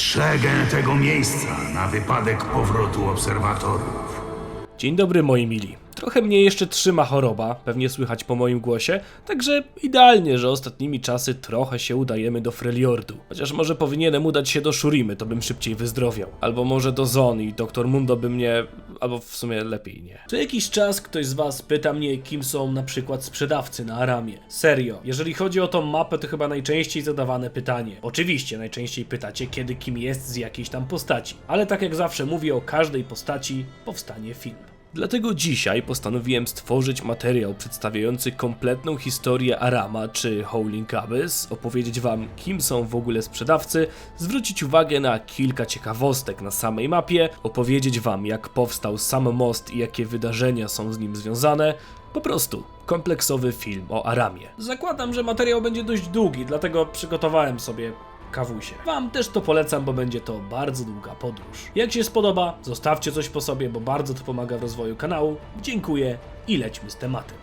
Strzegę tego miejsca na wypadek powrotu obserwatorów. Dzień dobry moi mili. Trochę mnie jeszcze trzyma choroba, pewnie słychać po moim głosie, także idealnie, że ostatnimi czasy trochę się udajemy do Freljordu. Chociaż może powinienem udać się do Shurimy, to bym szybciej wyzdrowiał. Albo może do Zon i doktor Mundo by mnie... albo w sumie lepiej nie. Co jakiś czas ktoś z was pyta mnie, kim są na przykład sprzedawcy na Aramie. Serio, jeżeli chodzi o tą mapę, to chyba najczęściej zadawane pytanie. Oczywiście, najczęściej pytacie, kiedy kim jest z jakiejś tam postaci. Ale tak jak zawsze mówię o każdej postaci, powstanie film. Dlatego dzisiaj postanowiłem stworzyć materiał przedstawiający kompletną historię Arama czy Howling Abyss, opowiedzieć wam kim są w ogóle sprzedawcy, zwrócić uwagę na kilka ciekawostek na samej mapie, opowiedzieć wam jak powstał sam most i jakie wydarzenia są z nim związane, po prostu kompleksowy film o Aramie. Zakładam, że materiał będzie dość długi, dlatego przygotowałem sobie kawusie. Wam też to polecam, bo będzie to bardzo długa podróż. Jak się spodoba, zostawcie coś po sobie, bo bardzo to pomaga w rozwoju kanału. Dziękuję i lećmy z tematem.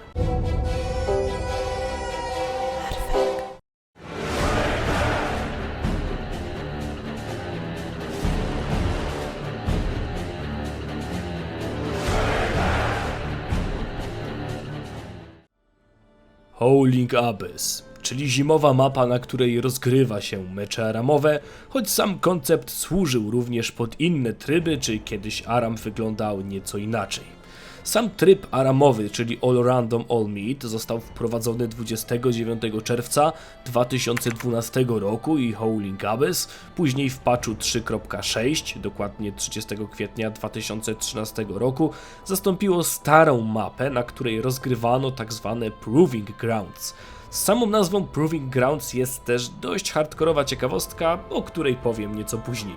Howling Abyss, czyli zimowa mapa, na której rozgrywa się mecze aramowe, choć sam koncept służył również pod inne tryby, czy kiedyś Aram wyglądał nieco inaczej. Sam tryb aramowy, czyli All Random All Meet, został wprowadzony 29 czerwca 2012 roku i Howling Abyss, później w patchu 3.6, dokładnie 30 kwietnia 2013 roku, zastąpiło starą mapę, na której rozgrywano tzw. Proving Grounds. Z samą nazwą Proving Grounds jest też dość hardkorowa ciekawostka, o której powiem nieco później.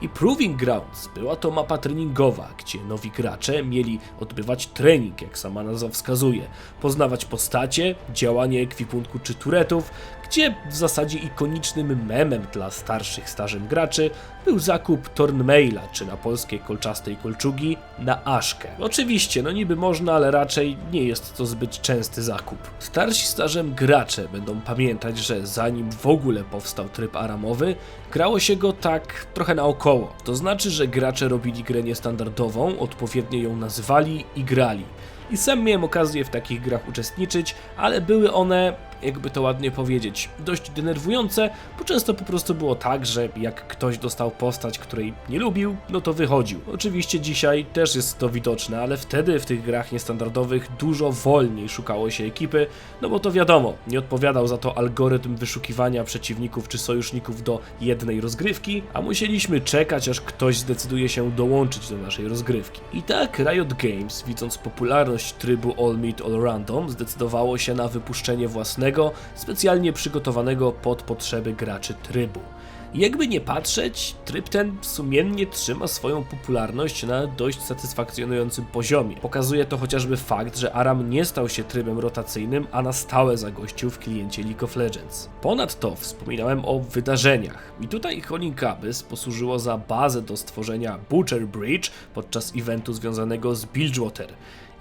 I Proving Grounds była to mapa treningowa, gdzie nowi gracze mieli odbywać trening, jak sama nazwa wskazuje, poznawać postacie, działanie ekwipunku czy turetów, gdzie w zasadzie ikonicznym memem dla starszych starzem graczy był zakup Tornmaila, czy na polskiej kolczastej kolczugi, na Aszkę. Oczywiście, no niby można, ale raczej nie jest to zbyt częsty zakup. Starsi starzem gracze będą pamiętać, że zanim w ogóle powstał tryb aramowy, grało się go tak trochę naokoło. To znaczy, że gracze robili grę niestandardową, odpowiednio ją nazywali i grali. I sam miałem okazję w takich grach uczestniczyć, ale były one, jakby to ładnie powiedzieć, dość denerwujące, bo często po prostu było tak, że jak ktoś dostał postać, której nie lubił, no to wychodził. Oczywiście dzisiaj też jest to widoczne, ale wtedy w tych grach niestandardowych dużo wolniej szukało się ekipy, no bo to wiadomo, nie odpowiadał za to algorytm wyszukiwania przeciwników czy sojuszników do jednej rozgrywki, a musieliśmy czekać, aż ktoś zdecyduje się dołączyć do naszej rozgrywki. I tak Riot Games, widząc popularność trybu All Meet All Random, zdecydowało się na wypuszczenie własnego, specjalnie przygotowanego pod potrzeby graczy trybu. Jakby nie patrzeć, tryb ten sumiennie trzyma swoją popularność na dość satysfakcjonującym poziomie. Pokazuje to chociażby fakt, że Aram nie stał się trybem rotacyjnym, a na stałe zagościł w kliencie League of Legends. Ponadto wspominałem o wydarzeniach. I tutaj Howling Abyss posłużyło za bazę do stworzenia Butcher Bridge podczas eventu związanego z Bilgewater.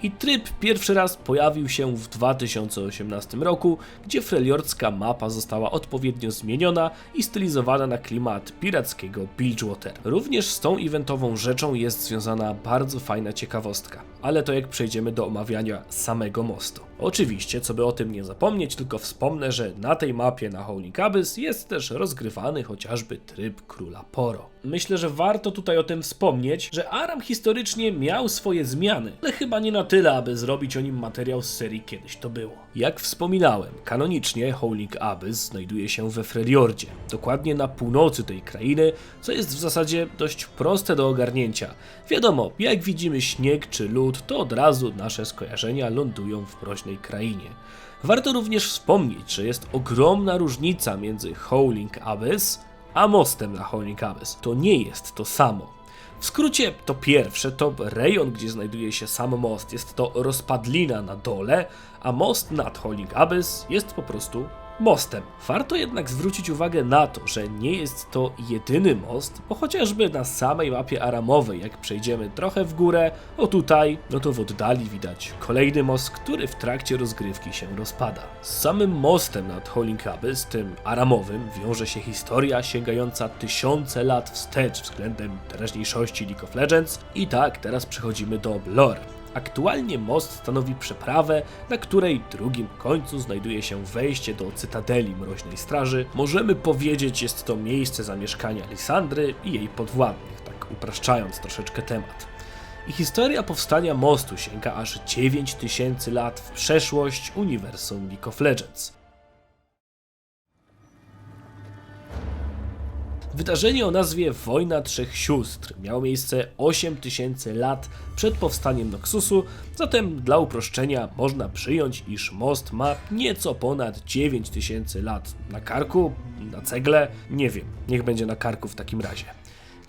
I tryb pierwszy raz pojawił się w 2018 roku, gdzie freljordzka mapa została odpowiednio zmieniona i stylizowana na klimat pirackiego Bilgewater. Również z tą eventową rzeczą jest związana bardzo fajna ciekawostka, ale to jak przejdziemy do omawiania samego mostu. Oczywiście, co by o tym nie zapomnieć, tylko wspomnę, że na tej mapie na Howling Abyss jest też rozgrywany chociażby tryb Króla Poro. Myślę, że warto tutaj o tym wspomnieć, że Aram historycznie miał swoje zmiany, ale chyba nie na tyle, aby zrobić o nim materiał z serii Kiedyś to było. Jak wspominałem, kanonicznie Howling Abyss znajduje się we Freljordzie, dokładnie na północy tej krainy, co jest w zasadzie dość proste do ogarnięcia. Wiadomo, jak widzimy śnieg czy lód, to od razu nasze skojarzenia lądują w mroźnej krainie. Warto również wspomnieć, że jest ogromna różnica między Howling Abyss a mostem na Howling Abyss. To nie jest to samo. W skrócie, to pierwsze to rejon, gdzie znajduje się sam most. Jest to rozpadlina na dole, a most nad Howling Abyss jest po prostu mostem. Warto jednak zwrócić uwagę na to, że nie jest to jedyny most, bo chociażby na samej mapie aramowej, jak przejdziemy trochę w górę, o tutaj, no to w oddali widać kolejny most, który w trakcie rozgrywki się rozpada. Z samym mostem nad Holding Abyss, tym aramowym, wiąże się historia sięgająca tysiące lat wstecz względem teraźniejszości League of Legends. I tak, teraz przechodzimy do lore. Aktualnie most stanowi przeprawę, na której drugim końcu znajduje się wejście do Cytadeli Mroźnej Straży. Możemy powiedzieć, jest to miejsce zamieszkania Lisandry i jej podwładnych, tak upraszczając troszeczkę temat. I historia powstania mostu sięga aż 9000 lat w przeszłość uniwersum League of Legends. Wydarzenie o nazwie Wojna Trzech Sióstr miało miejsce 8000 lat przed powstaniem Noxusu, zatem dla uproszczenia można przyjąć, iż most ma nieco ponad 9000 lat. Na karku? Na cegle? Nie wiem, niech będzie na karku w takim razie.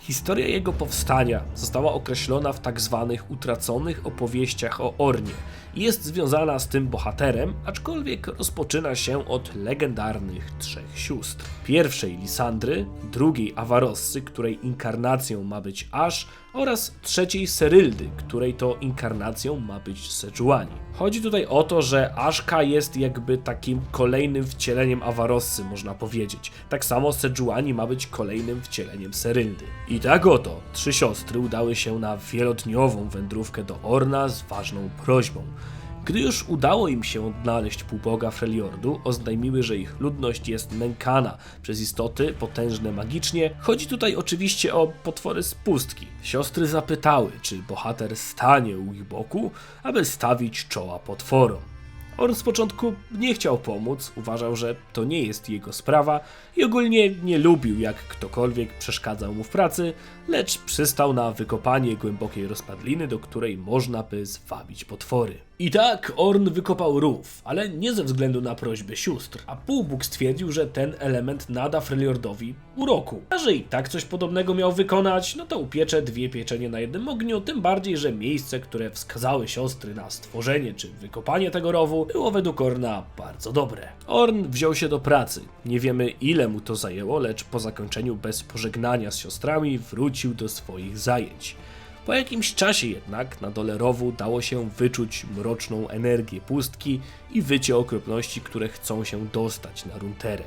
Historia jego powstania została określona w tak zwanych utraconych opowieściach o Ornie jest związana z tym bohaterem, aczkolwiek rozpoczyna się od legendarnych trzech sióstr. Pierwszej Lisandry, drugiej Awarossy, której inkarnacją ma być Ash oraz trzeciej Seryldy, której to inkarnacją ma być Sejuani. Chodzi tutaj o to, że Ashka jest jakby takim kolejnym wcieleniem Awarossy, można powiedzieć. Tak samo Sejuani ma być kolejnym wcieleniem Seryldy. I tak oto, trzy siostry udały się na wielodniową wędrówkę do Orna z ważną prośbą. Gdy już udało im się odnaleźć półboga Freljordu, oznajmiły, że ich ludność jest nękana przez istoty potężne magicznie. Chodzi tutaj oczywiście o potwory z pustki. Siostry zapytały, czy bohater stanie u ich boku, aby stawić czoła potworom. Orn z początku nie chciał pomóc, uważał, że to nie jest jego sprawa i ogólnie nie lubił, jak ktokolwiek przeszkadzał mu w pracy, lecz przystał na wykopanie głębokiej rozpadliny, do której można by zwabić potwory. I tak Orn wykopał rów, ale nie ze względu na prośbę sióstr, a półbóg stwierdził, że ten element nada Freljordowi uroku. A że i tak coś podobnego miał wykonać, no to upiecze dwie pieczenie na jednym ogniu, tym bardziej, że miejsce, które wskazały siostry na stworzenie czy wykopanie tego rowu, było według Orna bardzo dobre. Orn wziął się do pracy. Nie wiemy ile mu to zajęło, lecz po zakończeniu bez pożegnania z siostrami wrócił do swoich zajęć. Po jakimś czasie jednak na dole rowu dało się wyczuć mroczną energię pustki i wycie okropności, które chcą się dostać na runterę.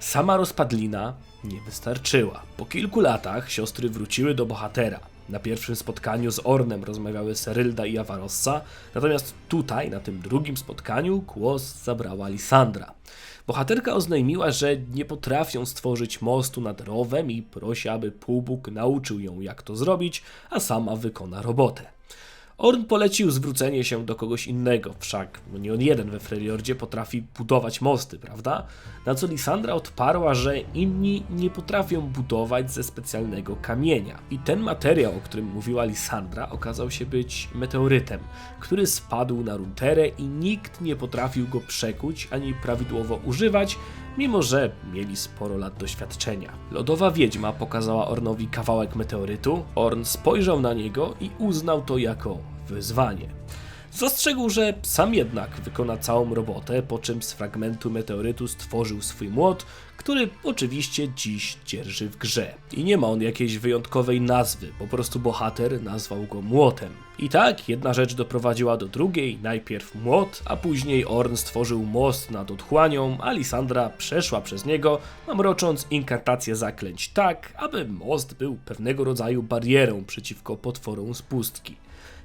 Sama rozpadlina nie wystarczyła. Po kilku latach siostry wróciły do bohatera. Na pierwszym spotkaniu z Ornem rozmawiały Serylda i Avarossa, natomiast tutaj, na tym drugim spotkaniu, głos zabrała Lisandra. Bohaterka oznajmiła, że nie potrafią stworzyć mostu nad rowem i prosi, aby półbóg nauczył ją jak to zrobić, a sama wykona robotę. Orn polecił zwrócenie się do kogoś innego, wszak nie on jeden we Freljordzie potrafi budować mosty, prawda? Na co Lisandra odparła, że inni nie potrafią budować ze specjalnego kamienia. I ten materiał, o którym mówiła Lisandra, okazał się być meteorytem, który spadł na runterę i nikt nie potrafił go przekuć ani prawidłowo używać, mimo że mieli sporo lat doświadczenia. Lodowa wiedźma pokazała Ornowi kawałek meteorytu, Orn spojrzał na niego i uznał to jako wyzwanie. Zastrzegł, że sam jednak wykona całą robotę, po czym z fragmentu meteorytu stworzył swój młot, który oczywiście dziś dzierży w grze. I nie ma on jakiejś wyjątkowej nazwy, po prostu bohater nazwał go młotem. I tak jedna rzecz doprowadziła do drugiej, najpierw młot, a później Orn stworzył most nad otchłanią, a Lisandra przeszła przez niego, mamrocząc inkantację zaklęć tak, aby most był pewnego rodzaju barierą przeciwko potworom z pustki.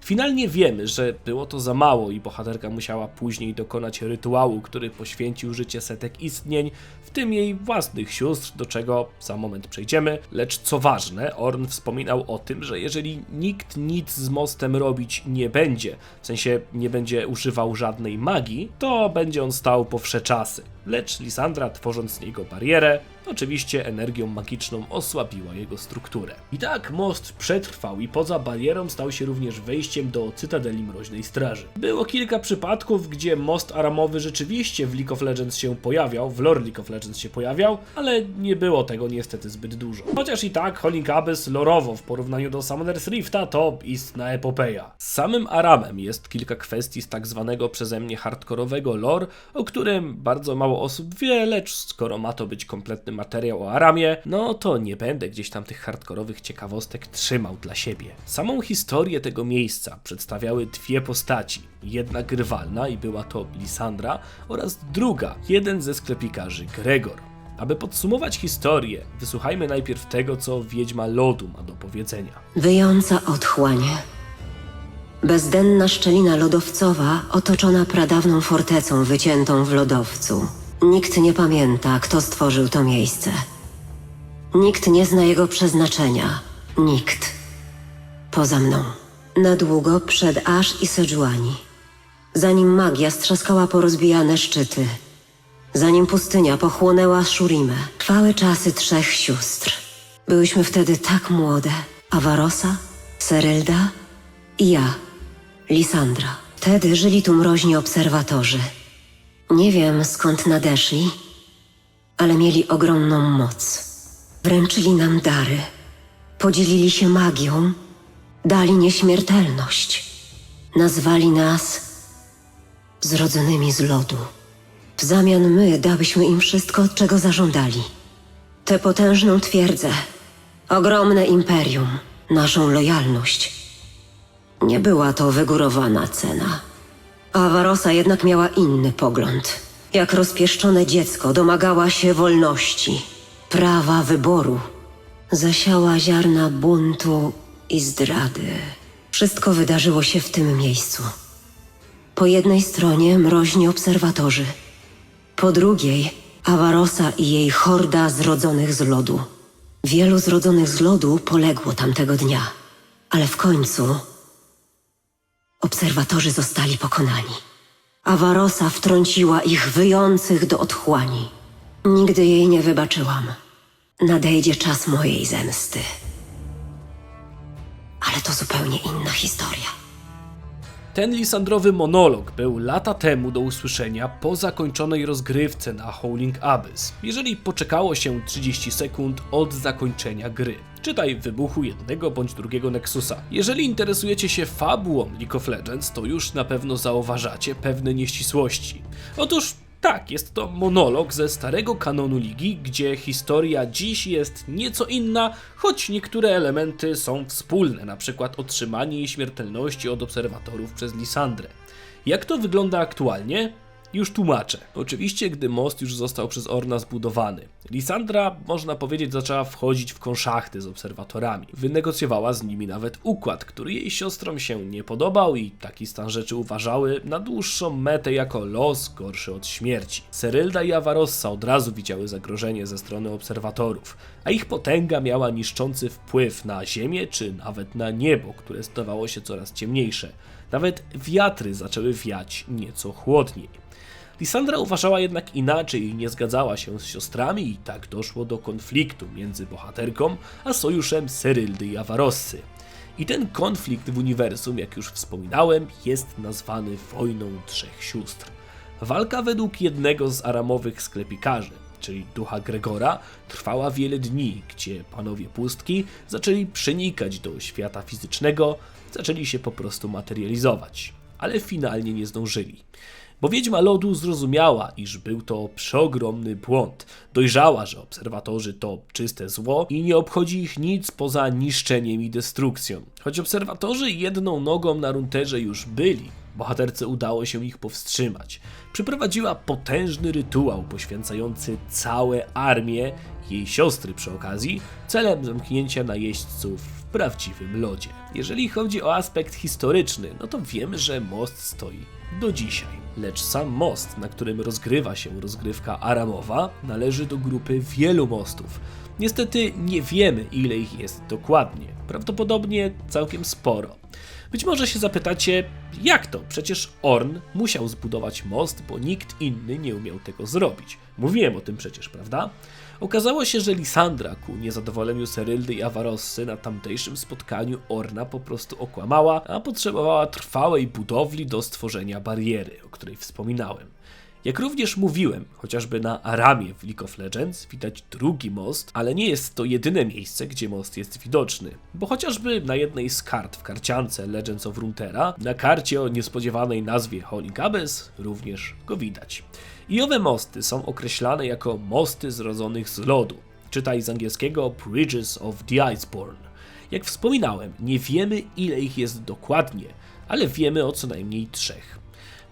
Finalnie wiemy, że było to za mało i bohaterka musiała później dokonać rytuału, który poświęcił życie setek istnień, w tym jej własnych sióstr, do czego za moment przejdziemy. Lecz co ważne, Orn wspominał o tym, że jeżeli nikt nic z mostem robić nie będzie, w sensie nie będzie używał żadnej magii, to będzie on stał po wsze czasy. Lecz Lisandra, tworząc z niego barierę, oczywiście energią magiczną osłabiła jego strukturę. I tak most przetrwał i poza barierą stał się również wejściem do Cytadeli Mroźnej Straży. Było kilka przypadków, gdzie most aramowy rzeczywiście w League of Legends się pojawiał, w lore League of Legends się pojawiał, ale nie było tego niestety zbyt dużo. Chociaż i tak Holding Abyss lorowo w porównaniu do Summoner's Rifta to istna epopeja. Z samym Aramem jest kilka kwestii z tak zwanego przeze mnie hardkorowego lore, o którym bardzo mało mało osób wie, lecz skoro ma to być kompletny materiał o Aramie, no to nie będę gdzieś tam tych hardkorowych ciekawostek trzymał dla siebie. Samą historię tego miejsca przedstawiały dwie postaci. Jedna grywalna i była to Lisandra oraz druga, jeden ze sklepikarzy, Gregor. Aby podsumować historię, wysłuchajmy najpierw tego, co Wiedźma Lodu ma do powiedzenia. Wyjąca otchłań. Bezdenna szczelina lodowcowa otoczona pradawną fortecą wyciętą w lodowcu. Nikt nie pamięta, kto stworzył to miejsce. Nikt nie zna jego przeznaczenia. Nikt. Poza mną. Na długo przed Ash i Sejuani. Zanim magia strzaskała porozbijane szczyty. Zanim pustynia pochłonęła Shurimę. Trwały czasy trzech sióstr. Byłyśmy wtedy tak młode. Avarosa, Serylda i ja, Lisandra. Wtedy żyli tu mroźni obserwatorzy. Nie wiem skąd nadeszli, ale mieli ogromną moc. Wręczyli nam dary, podzielili się magią, dali nieśmiertelność. Nazwali nas zrodzonymi z lodu. W zamian my dałyśmy im wszystko, czego zażądali. Tę potężną twierdzę, ogromne imperium, naszą lojalność. Nie była to wygórowana cena. Avarosa jednak miała inny pogląd. Jak rozpieszczone dziecko domagała się wolności, prawa wyboru. Zasiała ziarna buntu i zdrady. Wszystko wydarzyło się w tym miejscu. Po jednej stronie mroźni obserwatorzy, po drugiej Avarosa i jej horda zrodzonych z lodu. Wielu zrodzonych z lodu poległo tamtego dnia, ale w końcu obserwatorzy zostali pokonani. Avarosa wtrąciła ich wyjących do otchłani. Nigdy jej nie wybaczyłam. Nadejdzie czas mojej zemsty. Ale to zupełnie inna historia. Ten lisandrowy monolog był lata temu do usłyszenia po zakończonej rozgrywce na Howling Abyss, jeżeli poczekało się 30 sekund od zakończenia gry. Czytaj wybuchu jednego bądź drugiego Nexusa. Jeżeli interesujecie się fabułą League of Legends, to już na pewno zauważacie pewne nieścisłości. Otóż tak, jest to monolog ze starego kanonu ligi, gdzie historia dziś jest nieco inna, choć niektóre elementy są wspólne, przykład otrzymanie śmiertelności od obserwatorów przez Lisandrę. Jak to wygląda aktualnie? Już tłumaczę. Oczywiście, gdy most już został przez Orna zbudowany, Lisandra, można powiedzieć, zaczęła wchodzić w konszachty z obserwatorami. Wynegocjowała z nimi nawet układ, który jej siostrom się nie podobał i taki stan rzeczy uważały na dłuższą metę jako los gorszy od śmierci. Serylda i Avarossa od razu widziały zagrożenie ze strony obserwatorów, a ich potęga miała niszczący wpływ na ziemię czy nawet na niebo, które stawało się coraz ciemniejsze. Nawet wiatry zaczęły wiać nieco chłodniej. Lisandra uważała jednak inaczej i nie zgadzała się z siostrami i tak doszło do konfliktu między bohaterką a sojuszem Seryldy i Avarossy. I ten konflikt w uniwersum, jak już wspominałem, jest nazwany Wojną Trzech Sióstr. Walka według jednego z aramowych sklepikarzy, czyli ducha Gregora, trwała wiele dni, gdzie panowie pustki zaczęli przenikać do świata fizycznego, zaczęli się po prostu materializować, ale finalnie nie zdążyli. Bo Wiedźma Lodu zrozumiała, iż był to przeogromny błąd. Dojrzała, że obserwatorzy to czyste zło i nie obchodzi ich nic poza niszczeniem i destrukcją. Choć obserwatorzy jedną nogą na runterze już byli, bohaterce udało się ich powstrzymać. Przeprowadziła potężny rytuał poświęcający całe armię, jej siostry przy okazji, celem zamknięcia najeźdźców w prawdziwym lodzie. Jeżeli chodzi o aspekt historyczny, no to wiemy, że most stoi do dzisiaj. Lecz sam most, na którym rozgrywa się rozgrywka aramowa, należy do grupy wielu mostów. Niestety nie wiemy, ile ich jest dokładnie. Prawdopodobnie całkiem sporo. Być może się zapytacie, jak to? Przecież Orn musiał zbudować most, bo nikt inny nie umiał tego zrobić. Mówiłem o tym przecież, prawda? Okazało się, że Lisandra ku niezadowoleniu Seryldy i Avarossy na tamtejszym spotkaniu Orna po prostu okłamała, a potrzebowała trwałej budowli do stworzenia bariery, o której wspominałem. Jak również mówiłem, chociażby na Aramie w League of Legends widać drugi most, ale nie jest to jedyne miejsce, gdzie most jest widoczny, bo chociażby na jednej z kart w karciance Legends of Runeterra, na karcie o niespodziewanej nazwie Holy Abyss również go widać. I owe mosty są określane jako mosty zrodzonych z lodu, czytaj z angielskiego Bridges of the Iceborne. Jak wspominałem, nie wiemy ile ich jest dokładnie, ale wiemy o co najmniej trzech.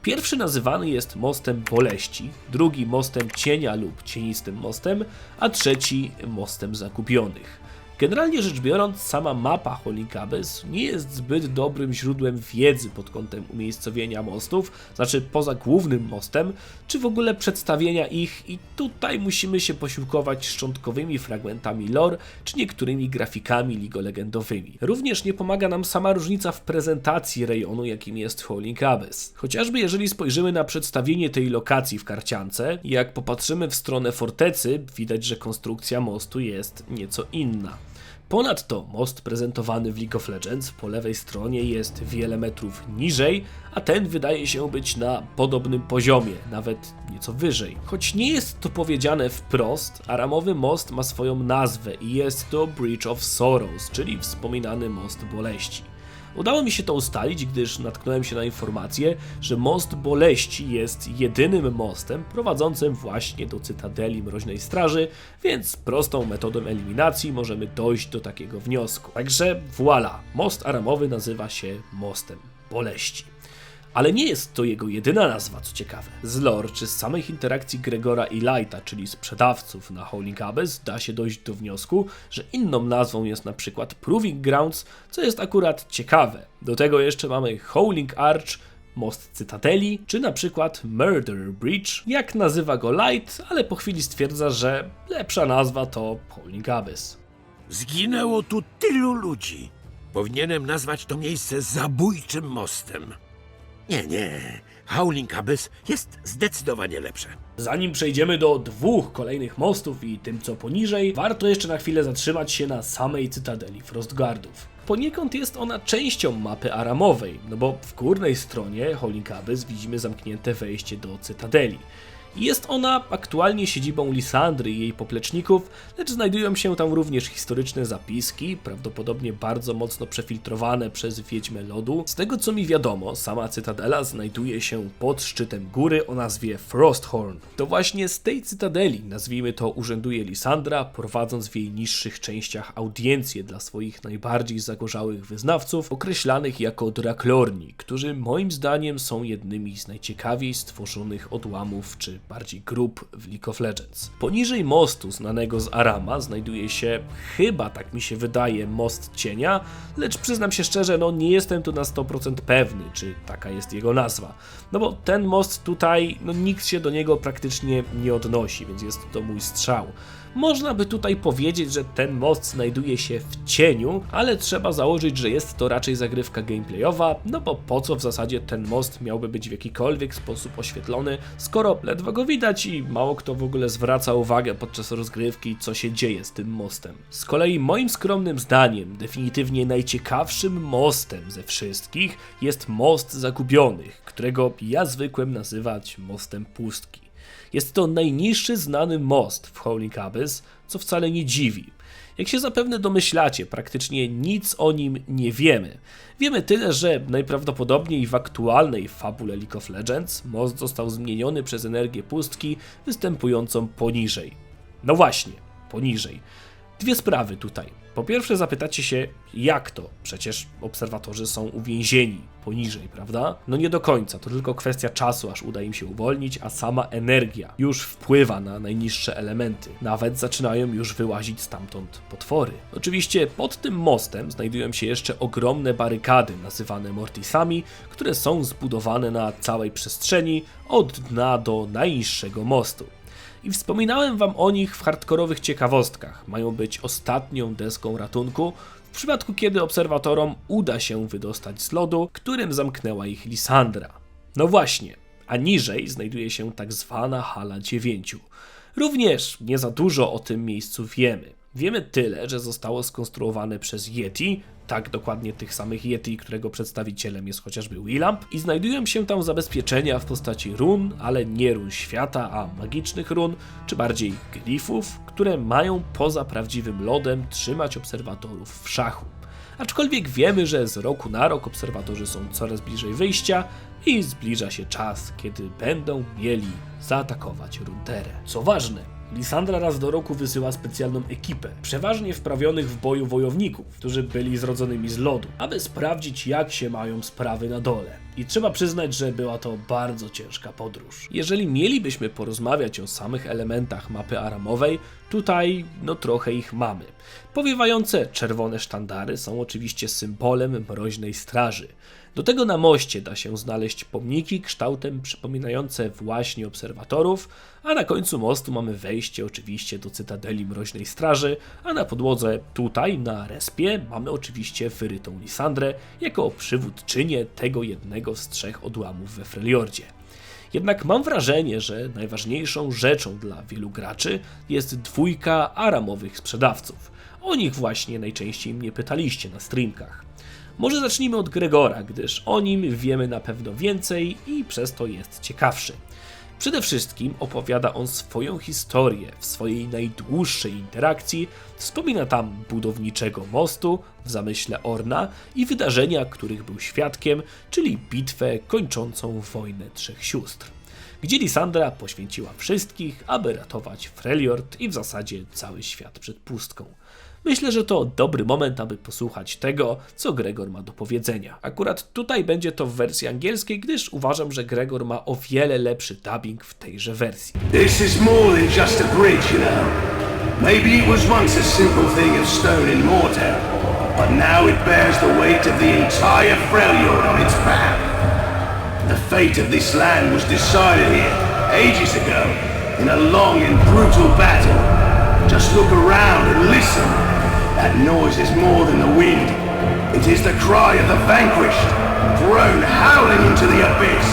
Pierwszy nazywany jest mostem boleści, drugi mostem cienia lub cienistym mostem, a trzeci mostem zakupionych. Generalnie rzecz biorąc, sama mapa Holikabes nie jest zbyt dobrym źródłem wiedzy pod kątem umiejscowienia mostów, znaczy poza głównym mostem, czy w ogóle przedstawienia ich i tutaj musimy się posiłkować szczątkowymi fragmentami lore, czy niektórymi grafikami ligolegendowymi. Również nie pomaga nam sama różnica w prezentacji rejonu, jakim jest Holding Abyss. Chociażby jeżeli spojrzymy na przedstawienie tej lokacji w karciance, jak popatrzymy w stronę fortecy, widać, że konstrukcja mostu jest nieco inna. Ponadto most prezentowany w League of Legends po lewej stronie jest wiele metrów niżej, a ten wydaje się być na podobnym poziomie, nawet nieco wyżej. Choć nie jest to powiedziane wprost, aramowy most ma swoją nazwę i jest to Bridge of Sorrows, czyli wspominany most boleści. Udało mi się to ustalić, gdyż natknąłem się na informację, że most boleści jest jedynym mostem prowadzącym właśnie do Cytadeli Mroźnej Straży, więc prostą metodą eliminacji możemy dojść do takiego wniosku. Także voilà, most aramowy nazywa się mostem boleści. Ale nie jest to jego jedyna nazwa, co ciekawe. Z lore czy z samych interakcji Gregora i Lighta, czyli sprzedawców na Howling Abyss, da się dojść do wniosku, że inną nazwą jest na przykład Proving Grounds, co jest akurat ciekawe. Do tego jeszcze mamy Howling Arch, Most Cytadeli, czy na przykład Murder Bridge, jak nazywa go Light, ale po chwili stwierdza, że lepsza nazwa to Howling Abyss. Zginęło tu tylu ludzi. Powinienem nazwać to miejsce zabójczym mostem. Nie, nie. Howling Abyss jest zdecydowanie lepsze. Zanim przejdziemy do dwóch kolejnych mostów i tym co poniżej, warto jeszcze na chwilę zatrzymać się na samej cytadeli Frostguardów. Poniekąd jest ona częścią mapy aramowej, no bo w górnej stronie Holding Abyss widzimy zamknięte wejście do cytadeli. Jest ona aktualnie siedzibą Lisandry i jej popleczników, lecz znajdują się tam również historyczne zapiski, prawdopodobnie bardzo mocno przefiltrowane przez Wiedźmę Lodu. Z tego co mi wiadomo, sama cytadela znajduje się pod szczytem góry o nazwie Frosthorn. To właśnie z tej cytadeli, nazwijmy to, urzęduje Lisandra, prowadząc w jej niższych częściach audiencje dla swoich najbardziej zagorzałych wyznawców, określanych jako Draklorni, którzy moim zdaniem są jednymi z najciekawiej stworzonych odłamów czy bardziej grup w League of Legends. Poniżej mostu znanego z Arama znajduje się, chyba tak mi się wydaje, most cienia, lecz przyznam się szczerze, no nie jestem tu na 100% pewny, czy taka jest jego nazwa. No bo ten most tutaj, no nikt się do niego praktycznie nie odnosi, więc jest to mój strzał. Można by tutaj powiedzieć, że ten most znajduje się w cieniu, ale trzeba założyć, że jest to raczej zagrywka gameplayowa, no bo po co w zasadzie ten most miałby być w jakikolwiek sposób oświetlony, skoro ledwo go widać i mało kto w ogóle zwraca uwagę podczas rozgrywki, co się dzieje z tym mostem. Z kolei moim skromnym zdaniem, definitywnie najciekawszym mostem ze wszystkich jest most zagubionych, którego ja zwykłem nazywać mostem pustki. Jest to najniższy znany most w Howling Abyss, co wcale nie dziwi. Jak się zapewne domyślacie, praktycznie nic o nim nie wiemy. Wiemy tyle, że najprawdopodobniej w aktualnej fabule League of Legends most został zmieniony przez energię pustki występującą poniżej. No właśnie, poniżej. Dwie sprawy tutaj. Po pierwsze zapytacie się, jak to? Przecież obserwatorzy są uwięzieni poniżej, prawda? No nie do końca, to tylko kwestia czasu, aż uda im się uwolnić, a sama energia już wpływa na najniższe elementy. Nawet zaczynają już wyłazić stamtąd potwory. Oczywiście pod tym mostem znajdują się jeszcze ogromne barykady, nazywane mortisami, które są zbudowane na całej przestrzeni, od dna do najniższego mostu i wspominałem wam o nich w hardkorowych ciekawostkach. Mają być ostatnią deską ratunku, w przypadku kiedy obserwatorom uda się wydostać z lodu, którym zamknęła ich Lisandra. No właśnie, a niżej znajduje się tak zwana hala dziewięciu. Również nie za dużo o tym miejscu wiemy. Wiemy tyle, że zostało skonstruowane przez Yeti, tak dokładnie tych samych Yeti, którego przedstawicielem jest chociażby Willamp, i znajdują się tam zabezpieczenia w postaci run, ale nie run świata, a magicznych run, czy bardziej glifów, które mają poza prawdziwym lodem trzymać obserwatorów w szachu. Aczkolwiek wiemy, że z roku na rok obserwatorzy są coraz bliżej wyjścia i zbliża się czas, kiedy będą mieli zaatakować Runterę. Co ważne, Lisandra raz do roku wysyła specjalną ekipę, przeważnie wprawionych w boju wojowników, którzy byli zrodzonymi z lodu, aby sprawdzić jak się mają sprawy na dole. I trzeba przyznać, że była to bardzo ciężka podróż. Jeżeli mielibyśmy porozmawiać o samych elementach mapy aramowej, tutaj no trochę ich mamy. Powiewające czerwone sztandary są oczywiście symbolem mroźnej straży. Do tego na moście da się znaleźć pomniki kształtem przypominające właśnie obserwatorów, a na końcu mostu mamy wejście oczywiście do Cytadeli Mroźnej Straży, a na podłodze tutaj, na respie, mamy oczywiście wyrytą Lisandrę jako przywódczynię tego jednego z trzech odłamów we Freljordzie. Jednak mam wrażenie, że najważniejszą rzeczą dla wielu graczy jest dwójka aramowych sprzedawców. O nich właśnie najczęściej mnie pytaliście na streamkach. Może zacznijmy od Gregora, gdyż o nim wiemy na pewno więcej i przez to jest ciekawszy. Przede wszystkim opowiada on swoją historię w swojej najdłuższej interakcji, wspomina tam budowniczego mostu w zamyśle Orna i wydarzenia, których był świadkiem, czyli bitwę kończącą wojnę trzech sióstr, gdzie Lisandra poświęciła wszystkich, aby ratować Freljord i w zasadzie cały świat przed pustką. Myślę, że to dobry moment, aby posłuchać tego, co Gregor ma do powiedzenia. Akurat tutaj będzie to w wersji angielskiej, gdyż uważam, że Gregor ma o wiele lepszy dubbing w tejże wersji. This is more than just a bridge, you know. Maybe it was once a simple thing of stone and mortar, but now it bears the weight of the entire Freljord on its back. The fate of this land was decided here ages ago in a long and brutal battle. Just look around and listen. That noise is more than the wind. It is the cry of the vanquished, thrown howling into the abyss.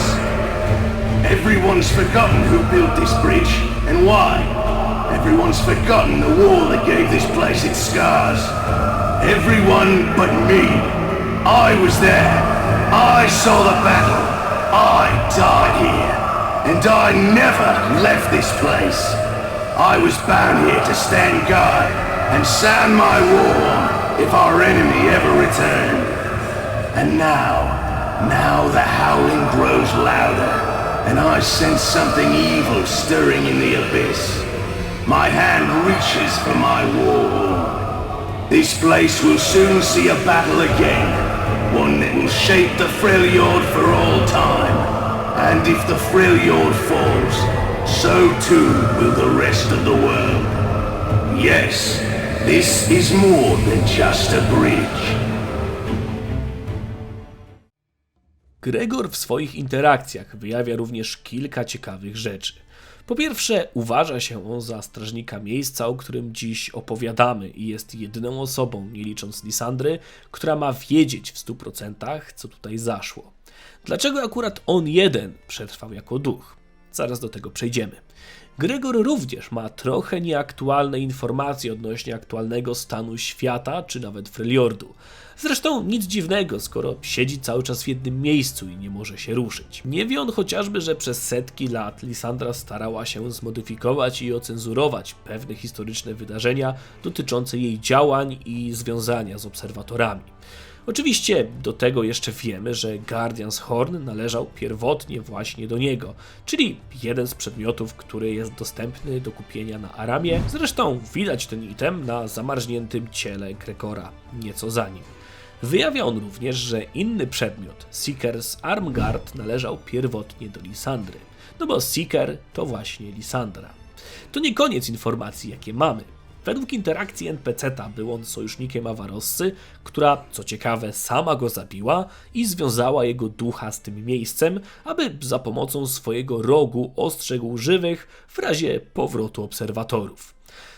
Everyone's forgotten who built this bridge and why. Everyone's forgotten the war that gave this place its scars. Everyone but me. I was there. I saw the battle. I died here. And I never left this place. I was bound here to stand guard and sound my war if our enemy ever returned. And now, now the howling grows louder, and I sense something evil stirring in the abyss. My hand reaches for my war. This place will soon see a battle again, one that will shape the Freljord for all time. And if the Freljord falls, so too will the rest of the world. Yes, this is more than just a bridge. Gregor w swoich interakcjach wyjawia również kilka ciekawych rzeczy. Po pierwsze, uważa się on za strażnika miejsca, o którym dziś opowiadamy i jest jedyną osobą, nie licząc Lisandry, która ma wiedzieć w 100% co tutaj zaszło. Dlaczego akurat on jeden przetrwał jako duch? Zaraz do tego przejdziemy. Gregor również ma trochę nieaktualne informacje odnośnie aktualnego stanu świata, czy nawet Freljordu. Zresztą nic dziwnego, skoro siedzi cały czas w jednym miejscu i nie może się ruszyć. Nie wie on chociażby, że przez setki lat Lisandra starała się zmodyfikować i ocenzurować pewne historyczne wydarzenia dotyczące jej działań i związania z obserwatorami. Oczywiście do tego jeszcze wiemy, że Guardian's Horn należał pierwotnie właśnie do niego, czyli jeden z przedmiotów, który jest dostępny do kupienia na Aramie. Zresztą widać ten item na zamarzniętym ciele Gregora nieco za nim. Wyjawia on również, że inny przedmiot, Seeker's Armguard, należał pierwotnie do Lisandry, no bo Seeker to właśnie Lisandra. To nie koniec informacji, jakie mamy. Według interakcji NPC-ta był on sojusznikiem Avarossy, która, co ciekawe, sama go zabiła i związała jego ducha z tym miejscem, aby za pomocą swojego rogu ostrzegł żywych w razie powrotu obserwatorów.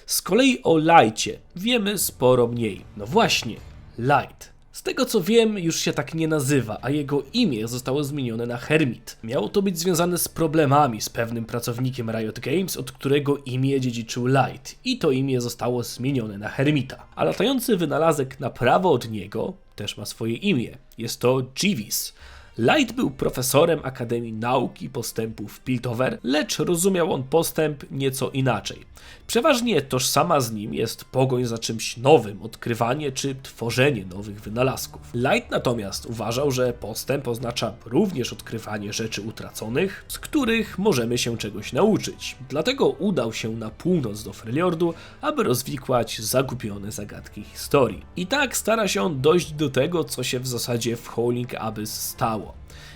Z kolei o Lightie wiemy sporo mniej. No właśnie, Light. Z tego co wiem, już się tak nie nazywa, a jego imię zostało zmienione na Hermit. Miało to być związane z problemami z pewnym pracownikiem Riot Games, od którego imię dziedziczył Light, i to imię zostało zmienione na Hermita. A latający wynalazek na prawo od niego też ma swoje imię. Jest to Jeeves. Light był profesorem Akademii Nauki i Postępu w Piltover, lecz rozumiał on postęp nieco inaczej. Przeważnie tożsama z nim jest pogoń za czymś nowym, odkrywanie czy tworzenie nowych wynalazków. Light natomiast uważał, że postęp oznacza również odkrywanie rzeczy utraconych, z których możemy się czegoś nauczyć. Dlatego udał się na północ do Freljordu, aby rozwikłać zagubione zagadki historii. I tak stara się on dojść do tego, co się w zasadzie w Howling Abyss stało.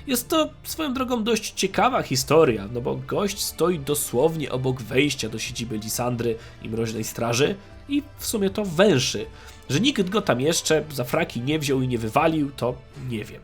Jest to swoją drogą dość ciekawa historia, no bo gość stoi dosłownie obok wejścia do siedziby Lisandry i Mroźnej Straży i w sumie to węszy. Że nikt go tam jeszcze za fraki nie wziął i nie wywalił, to nie wiem.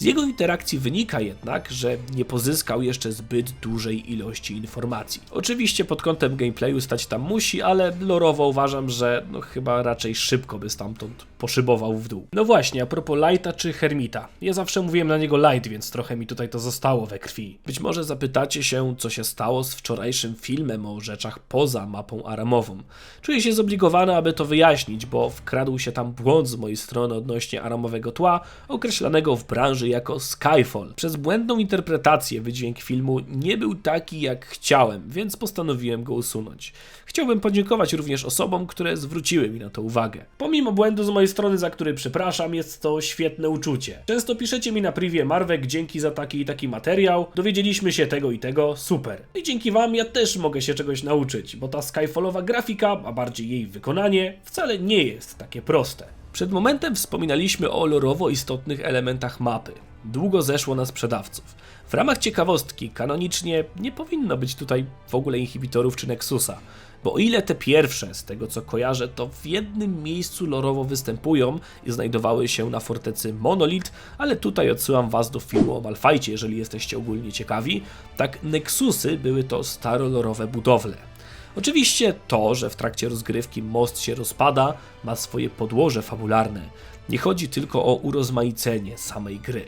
Z jego interakcji wynika jednak, że nie pozyskał jeszcze zbyt dużej ilości informacji. Oczywiście pod kątem gameplayu stać tam musi, ale lorowo uważam, że no chyba raczej szybko by stamtąd poszybował w dół. No właśnie, a propos Lighta czy Hermita. Ja zawsze mówiłem na niego Light, więc trochę mi tutaj to zostało we krwi. Być może zapytacie się, co się stało z wczorajszym filmem o rzeczach poza mapą aramową. Czuję się zobligowany, aby to wyjaśnić, bo wkradł się tam błąd z mojej strony odnośnie aramowego tła, określanego w branży jako Skyfall. Przez błędną interpretację wydźwięk filmu nie był taki jak chciałem, więc postanowiłem go usunąć. Chciałbym podziękować również osobom, które zwróciły mi na to uwagę. Pomimo błędu z mojej strony, za który przepraszam, jest to świetne uczucie. Często piszecie mi na privie Marwek, dzięki za taki i taki materiał, dowiedzieliśmy się tego i tego, super. I dzięki wam ja też mogę się czegoś nauczyć, bo ta Skyfallowa grafika, a bardziej jej wykonanie, wcale nie jest takie proste. Przed momentem wspominaliśmy o lorowo istotnych elementach mapy. Długo zeszło na sprzedawców. W ramach ciekawostki, kanonicznie nie powinno być tutaj w ogóle inhibitorów czy Nexusa, bo o ile te pierwsze, z tego co kojarzę, to w jednym miejscu lorowo występują i znajdowały się na fortecy Monolith, ale tutaj odsyłam was do filmu o Malfajcie, jeżeli jesteście ogólnie ciekawi, tak Nexusy były to starolorowe budowle. Oczywiście to, że w trakcie rozgrywki most się rozpada, ma swoje podłoże fabularne. Nie chodzi tylko o urozmaicenie samej gry.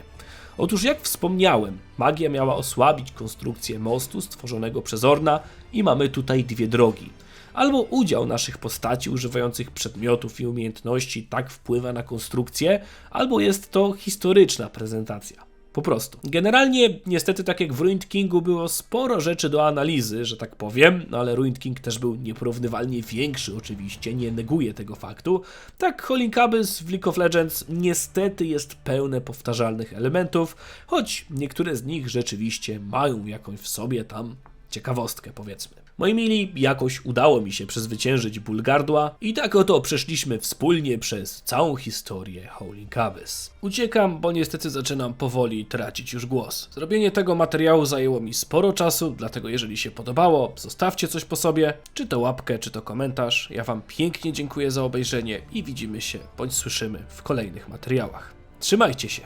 Otóż jak wspomniałem, magia miała osłabić konstrukcję mostu stworzonego przez Orna i mamy tutaj dwie drogi. Albo udział naszych postaci używających przedmiotów i umiejętności tak wpływa na konstrukcję, albo jest to historyczna prezentacja. Po prostu. Generalnie, niestety, tak jak w Ruined Kingu było sporo rzeczy do analizy, że tak powiem, no ale Ruined King też był nieporównywalnie większy, oczywiście, nie neguję tego faktu. Tak, Howling Abyss w League of Legends niestety jest pełne powtarzalnych elementów, choć niektóre z nich rzeczywiście mają jakąś w sobie tam ciekawostkę, powiedzmy. Moi mili, jakoś udało mi się przezwyciężyć ból gardła i tak oto przeszliśmy wspólnie przez całą historię Howling Abyss. Uciekam, bo niestety zaczynam powoli tracić już głos. Zrobienie tego materiału zajęło mi sporo czasu, dlatego jeżeli się podobało, zostawcie coś po sobie, czy to łapkę, czy to komentarz. Ja wam pięknie dziękuję za obejrzenie i widzimy się, bądź słyszymy w kolejnych materiałach. Trzymajcie się.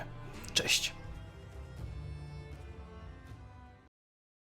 Cześć.